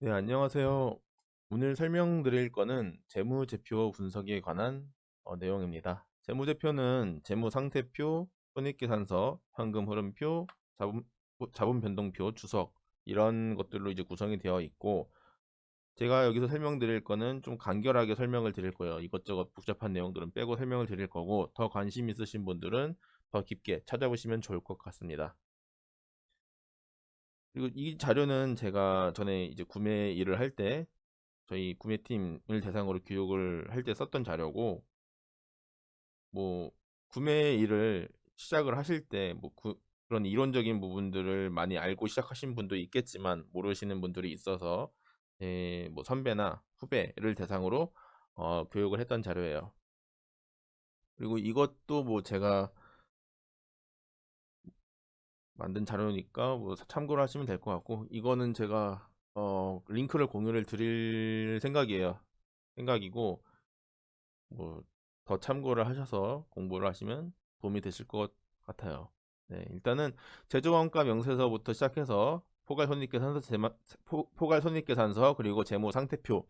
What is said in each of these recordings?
네, 안녕하세요. 오늘 설명드릴 거는 재무제표 분석에 관한 어, 내용입니다. 재무제표는 재무상태표, 손익계산서, 현금흐름표, 자본, 자본변동표, 주석 이런 것들로 이제 구성이 되어 있고 제가 여기서 설명드릴 거는 좀 간결하게 설명을 드릴 거예요. 이것저것 복잡한 내용들은 빼고 설명을 드릴 거고 더 관심 있으신 분들은 더 깊게 찾아보시면 좋을 것 같습니다. 그리고 이 자료는 제가 전에 이제 구매 일을 할 때 저희 구매팀을 대상으로 교육을 할 때 썼던 자료고 뭐 구매 일을 시작을 하실 때뭐 그런 이론적인 부분들을 많이 알고 시작하신 분도 있겠지만 모르시는 분들이 있어서 예, 뭐 선배나 후배를 대상으로 어, 교육을 했던 자료예요. 그리고 이것도 뭐 제가 만든 자료니까 뭐 참고를 하시면 될 것 같고 이거는 제가 어 링크를 공유를 드릴 생각이에요. 생각이고 뭐 더 참고를 하셔서 공부를 하시면 도움이 되실 것 같아요. 네 일단은 제조원가 명세서부터 시작해서 포괄 손익계산서 제마, 포, 포괄 손익계산서 그리고 재무 상태표로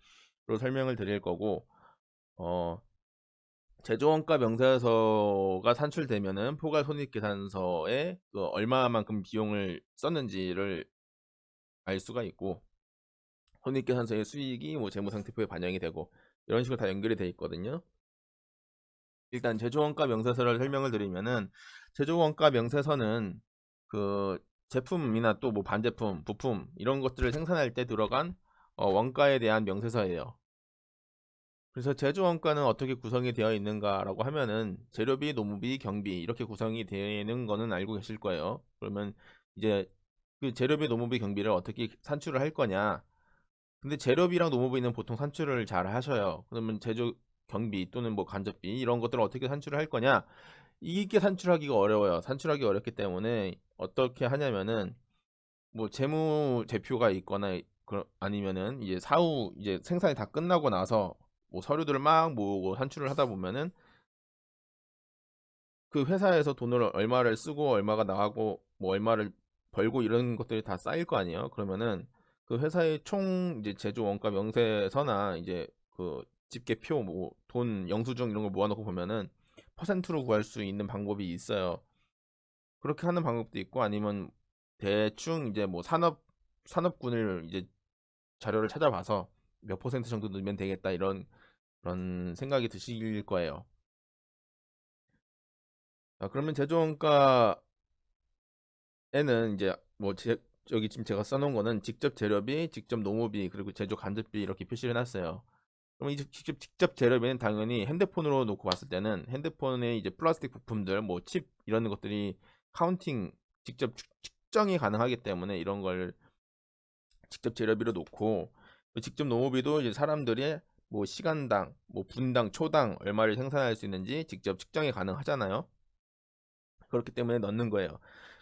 설명을 드릴 거고 어 제조원가 명세서가 산출되면은 포괄 손익계산서에 그 얼마만큼 비용을 썼는지를 알 수가 있고 손익계산서의 수익이 뭐 재무상태표에 반영이 되고 이런 식으로 다 연결이 되어 있거든요. 일단 제조원가 명세서를 설명을 드리면은 제조원가 명세서는 그 제품이나 또 뭐 반제품, 부품 이런 것들을 생산할 때 들어간 어 원가에 대한 명세서예요. 그래서 제조 원가는 어떻게 구성이 되어 있는가라고 하면은 재료비, 노무비, 경비 이렇게 구성이 되는 거는 알고 계실 거예요. 그러면 이제 그 재료비, 노무비, 경비를 어떻게 산출을 할 거냐? 근데 재료비랑 노무비는 보통 산출을 잘 하셔요. 그러면 제조 경비 또는 뭐 간접비 이런 것들을 어떻게 산출을 할 거냐? 이게 산출하기가 어려워요. 산출하기 어렵기 때문에 어떻게 하냐면은 뭐 재무 제표가 있거나 아니면은 이제 사후 이제 생산이 다 끝나고 나서 뭐 서류들을 막 모으고 산출을 하다 보면은 그 회사에서 돈을 얼마를 쓰고 얼마가 나가고 뭐 얼마를 벌고 이런 것들이 다 쌓일 거 아니에요. 그러면은 그 회사의 총 이제 제조 원가 명세서나 이제 그 집계표 뭐 돈 영수증 이런 걸 모아놓고 보면은 퍼센트로 구할 수 있는 방법이 있어요. 그렇게 하는 방법도 있고 아니면 대충 이제 뭐 산업 산업군을 이제 자료를 찾아봐서 몇 퍼센트 정도 넣으면 되겠다 이런 그런 생각이 드실 거예요. 자, 그러면 제조원가에는 이제 뭐 제, 여기 지금 제가 써놓은 거는 직접 재료비, 직접 노무비, 그리고 제조 간접비 이렇게 표시를 해놨어요. 그럼 이제 직접 직접 재료비는 당연히 핸드폰으로 놓고 봤을 때는 핸드폰에 이제 플라스틱 부품들, 뭐 칩 이런 것들이 카운팅 직접 측정이 가능하기 때문에 이런 걸 직접 재료비로 놓고 직접 노무비도 이제 사람들이 뭐 시간당, 뭐 분당, 초당 얼마를 생산할 수 있는지 직접 측정이 가능하잖아요. 그렇기 때문에 넣는 거예요.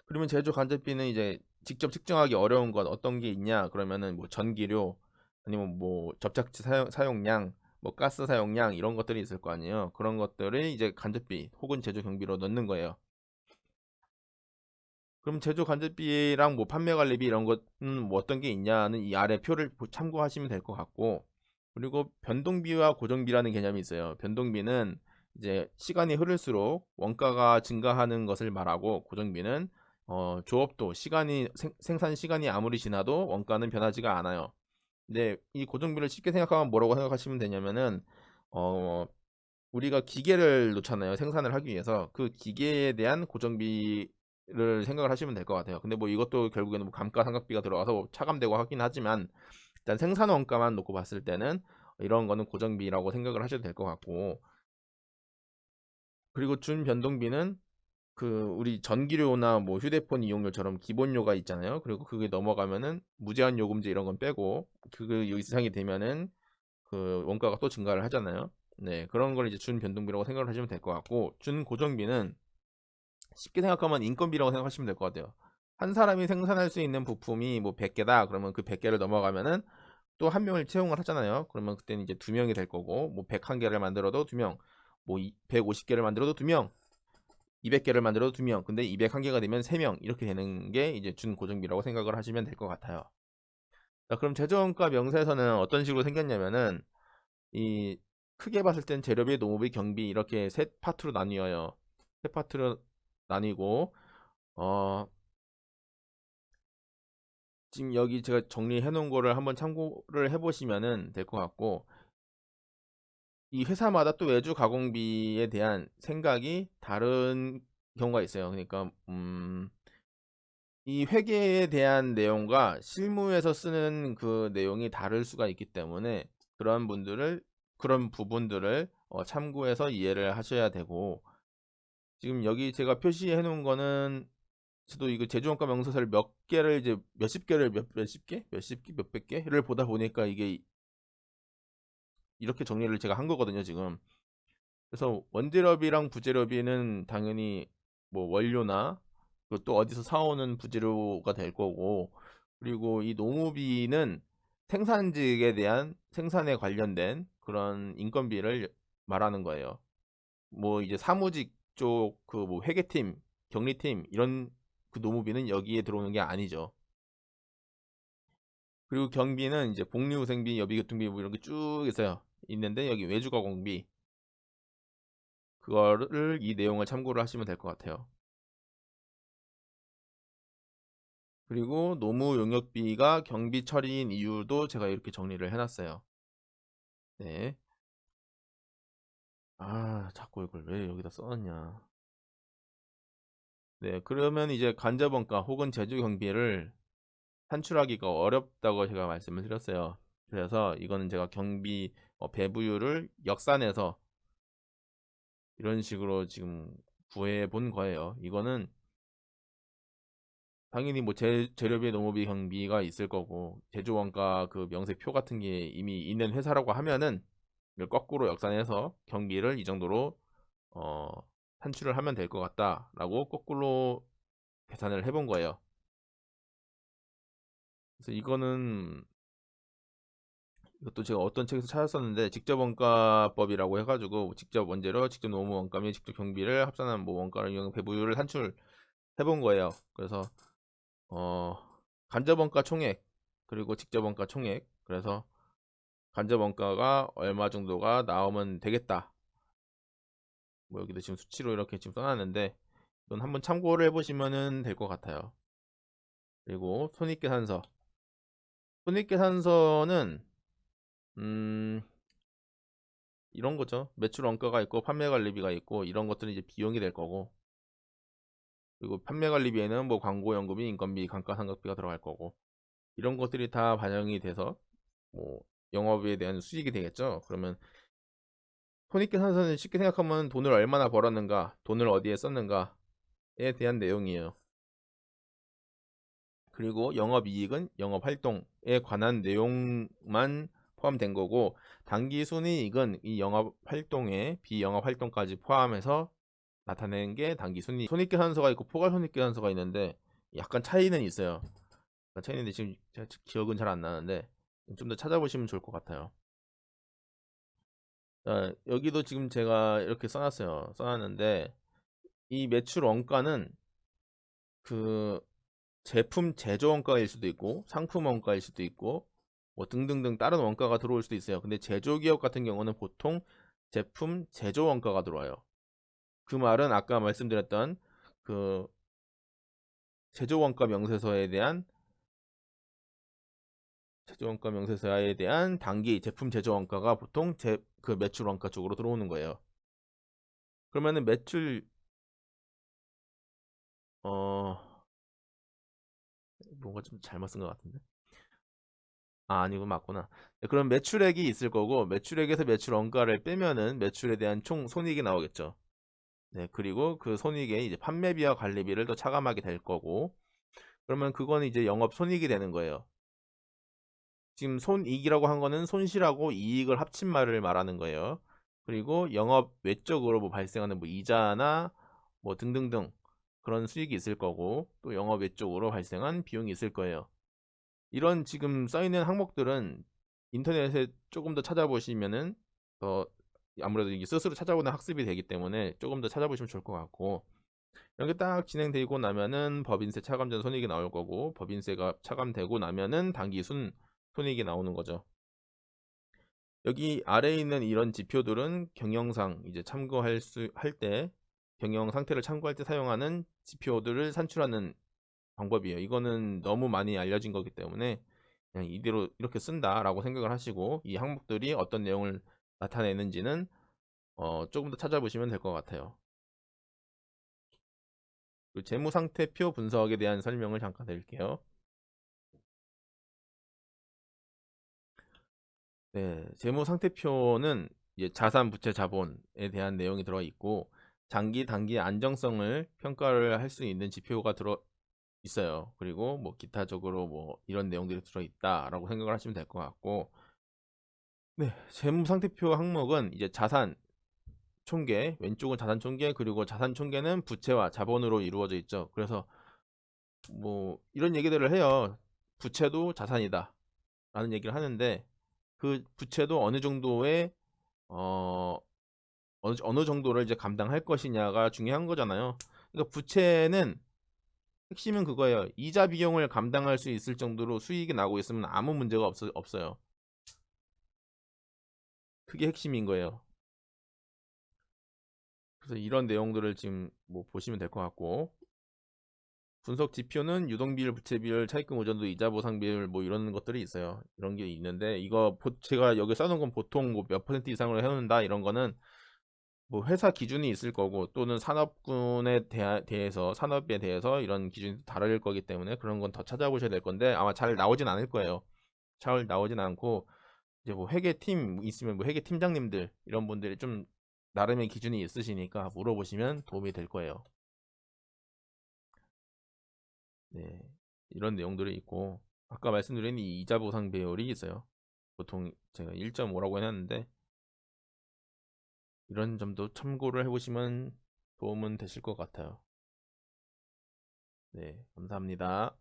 그러면 제조 간접비는 이제 직접 측정하기 어려운 건 어떤 게 있냐? 그러면은 뭐 전기료 아니면 뭐 접착제 사용, 사용량, 뭐 가스 사용량 이런 것들이 있을 거 아니에요. 그런 것들을 이제 간접비 혹은 제조 경비로 넣는 거예요. 그럼 제조 간접비랑 뭐 판매 관리비 이런 것은 뭐 어떤 게 있냐는 이 아래 표를 참고하시면 될 것 같고 그리고 변동비와 고정비라는 개념이 있어요. 변동비는 이제 시간이 흐를수록 원가가 증가하는 것을 말하고 고정비는 어, 조업도 시간이 생, 산 시간이 아무리 지나도 원가는 변하지가 않아요. 근데 이 고정비를 쉽게 생각하면 뭐라고 생각하시면 되냐면은 어, 우리가 기계를 놓잖아요. 생산을 하기 위해서 그 기계에 대한 고정비 를 생각을 하시면 될 것 같아요. 근데 뭐 이것도 결국에는 뭐 감가상각비가 들어가서 차감되고 하긴 하지만 일단 생산 원가만 놓고 봤을 때는 이런 거는 고정비라고 생각을 하셔도 될 것 같고 그리고 준 변동비는 그 우리 전기료나 뭐 휴대폰 이용료처럼 기본료가 있잖아요. 그리고 그게 넘어가면은 무제한 요금제 이런 건 빼고 그게 이상이 되면은 그 원가가 또 증가를 하잖아요. 네, 그런 걸 이제 준 변동비라고 생각을 하시면 될 것 같고 준 고정비는 쉽게 생각하면 인건비라고 생각하시면 될 것 같아요. 한 사람이 생산할 수 있는 부품이 뭐 100개다. 그러면 그 100개를 넘어가면은 또 한 명을 채용을 하잖아요. 그러면 그때는 이제 두 명이 될 거고 뭐 101개를 만들어도 두 명, 뭐 150개를 만들어도 두 명, 200개를 만들어도 두 명. 근데 201개가 되면 세 명 이렇게 되는 게 이제 준 고정비라고 생각을 하시면 될 것 같아요. 자, 그럼 제조원가 명세서는 어떤 식으로 생겼냐면은 이 크게 봤을 땐 재료비, 농업비, 경비 이렇게 세 파트로 나뉘어요. 세 파트로 나뉘고 어 지금 여기 제가 정리해 놓은 거를 한번 참고를 해 보시면은 될것 같고 이 회사마다 또 외주 가공비에 대한 생각이 다른 경우가 있어요. 그러니까 음, 이 회계에 대한 내용과 실무에서 쓰는 그 내용이 다를 수가 있기 때문에 그런 분들을 그런 부분들을 어, 참고해서 이해를 하셔야 되고 지금 여기 제가 표시해 놓은 거는 저도 이거 제조원가 명세서를 몇 개를 이제 몇십 개를 몇 몇십 개, 몇십 개, 몇백 개를 보다 보니까 이게 이렇게 정리를 제가 한 거거든요, 지금. 그래서 원재료비랑 부재료비는 당연히 뭐 원료나 또 어디서 사오는 부재료가 될 거고 그리고 이 농우비는 생산직에 대한 생산에 관련된 그런 인건비를 말하는 거예요. 뭐 이제 사무직 쪽 그 뭐 회계팀, 격리팀 이런 그 노무비는 여기에 들어오는 게 아니죠. 그리고 경비는 이제 복리후생비, 여비교통비 뭐 이런 게 쭉 있어요. 있는데 여기 외주가공비 그거를 이 내용을 참고를 하시면 될 것 같아요. 그리고 노무 용역비가 경비 처리인 이유도 제가 이렇게 정리를 해놨어요. 네. 아, 자꾸 이걸 왜 여기다 써놨냐. 네, 그러면 이제 간접원가 혹은 제조 경비를 산출하기가 어렵다고 제가 말씀을 드렸어요. 그래서 이거는 제가 경비 어, 배부율을 역산해서 이런 식으로 지금 구해 본 거예요. 이거는 당연히 뭐 재, 재료비, 농업비, 경비가 있을 거고 제조원가 그 명세표 같은 게 이미 있는 회사라고 하면은 이걸 거꾸로 역산해서 경비를 이 정도로 어, 산출을 하면 될 것 같다라고 거꾸로 계산을 해본 거예요. 그래서 이거는 이것도 제가 어떤 책에서 찾았었는데 직접 원가법이라고 해가지고 직접 원재료, 직접 노무 원가 및 직접 경비를 합산한 뭐 원가를 이용 배부율을 산출해 본 거예요. 그래서 어 간접 원가 총액 그리고 직접 원가 총액 그래서 간접 원가가 얼마 정도가 나오면 되겠다. 뭐 여기도 지금 수치로 이렇게 지금 써놨는데 이건 한번 참고를 해보시면 될 것 같아요. 그리고 손익계산서 손익계산서는 음, 이런 거죠. 매출 원가가 있고 판매 관리비가 있고 이런 것들은 이제 비용이 될 거고 그리고 판매 관리비에는 뭐 광고 연금이 인건비, 감가상각비가 들어갈 거고 이런 것들이 다 반영이 돼서 뭐 영업에 대한 수익이 되겠죠. 그러면 손익계산서는 쉽게 생각하면 돈을 얼마나 벌었는가, 돈을 어디에 썼는가에 대한 내용이에요. 그리고 영업이익은 영업활동에 관한 내용만 포함된 거고 단기 순이익은 이 영업 활동에 비영업 활동까지 포함해서 나타내는 게 단기 순이익. 손익계산서가 있고 포괄 손익계산서가 있는데 약간 차이는 있어요. 차이는 지금 기억은 잘 안 나는데 좀 더 찾아보시면 좋을 것 같아요. 자, 여기도 지금 제가 이렇게 써놨어요. 써놨는데 이 매출 원가는 그 제품 제조 원가일 수도 있고 상품 원가일 수도 있고 뭐 등등등 다른 원가가 들어올 수도 있어요. 근데 제조 기업 같은 경우는 보통 제품 제조 원가가 들어와요. 그 말은 아까 말씀드렸던 그 제조 원가 명세서에 대한 제조 원가 명세서에 대한 단기 제품 제조 원가가 보통 제 그 매출 원가 쪽으로 들어오는 거예요. 그러면은 매출 어 뭔가 좀 잘못 쓴 것 같은데 아, 아니고 맞구나. 네, 그럼 매출액이 있을 거고 매출액에서 매출 원가를 빼면은 매출에 대한 총 손익이 나오겠죠. 네, 그리고 그 손익에 이제 판매비와 관리비를 또 차감하게 될 거고 그러면 그거는 이제 영업 손익이 되는 거예요. 지금 손익이라고 한 거는 손실하고 이익을 합친 말을 말하는 거예요. 그리고 영업 외적으로 뭐 발생하는 뭐 이자나 뭐 등등등 그런 수익이 있을 거고 또 영업 외적으로 발생한 비용이 있을 거예요. 이런 지금 써있는 항목들은 인터넷에 조금 더 찾아보시면은 더 아무래도 이게 스스로 찾아보는 학습이 되기 때문에 조금 더 찾아보시면 좋을 것 같고 이렇게 딱 진행되고 나면은 법인세 차감 전 손익이 나올 거고 법인세가 차감되고 나면은 단기 순 손익이 나오는 거죠. 여기 아래에 있는 이런 지표들은 경영상 이제 참고할 수 할 때 경영 상태를 참고할 때 사용하는 지표들을 산출하는 방법이에요. 이거는 너무 많이 알려진 거기 때문에 그냥 이대로 이렇게 쓴다라고 생각을 하시고 이 항목들이 어떤 내용을 나타내는지는 어, 조금 더 찾아보시면 될 것 같아요. 그 재무상태표 분석에 대한 설명을 잠깐 드릴게요. 네, 재무 상태표는 이제 자산, 부채, 자본에 대한 내용이 들어 있고 장기, 단기 안정성을 평가를 할 수 있는 지표가 들어 있어요. 그리고 뭐 기타적으로 뭐 이런 내용들이 들어 있다라고 생각을 하시면 될 것 같고 네, 재무 상태표 항목은 이제 자산 총계, 왼쪽은 자산 총계, 그리고 자산 총계는 부채와 자본으로 이루어져 있죠. 그래서 뭐 이런 얘기들을 해요. 부채도 자산이다. 라는 얘기를 하는데 그 부채도 어느 정도의 어 어느, 어느 정도를 이제 감당할 것이냐가 중요한 거잖아요. 그러니까 부채는 핵심은 그거예요. 이자 비용을 감당할 수 있을 정도로 수익이 나고 있으면 아무 문제가 없, 없어요. 그게 핵심인 거예요. 그래서 이런 내용들을 지금 뭐 보시면 될 것 같고 분석 지표는 유동비율, 부채비율, 차입금 의존도, 이자 보상 비율 뭐 이런 것들이 있어요. 이런 게 있는데 이거 제가 여기 써놓은 건 보통 뭐 몇 퍼센트 이상으로 해놓는다 이런 거는 뭐 회사 기준이 있을 거고 또는 산업군에 대해, 서 산업에 대해서 이런 기준이 다를 거기 때문에 그런 건 더 찾아보셔야 될 건데 아마 잘 나오진 않을 거예요. 잘 나오진 않고 이제 뭐 회계팀 있으면 뭐 회계 팀장님들 이런 분들이 좀 나름의 기준이 있으시니까 물어보시면 도움이 될 거예요. 네, 이런 내용들이 있고 아까 말씀드린 이 이자 보상 배열이 있어요. 보통 제가 1.5라고 해놨는데 이런 점도 참고를 해보시면 도움은 되실 것 같아요. 네, 감사합니다.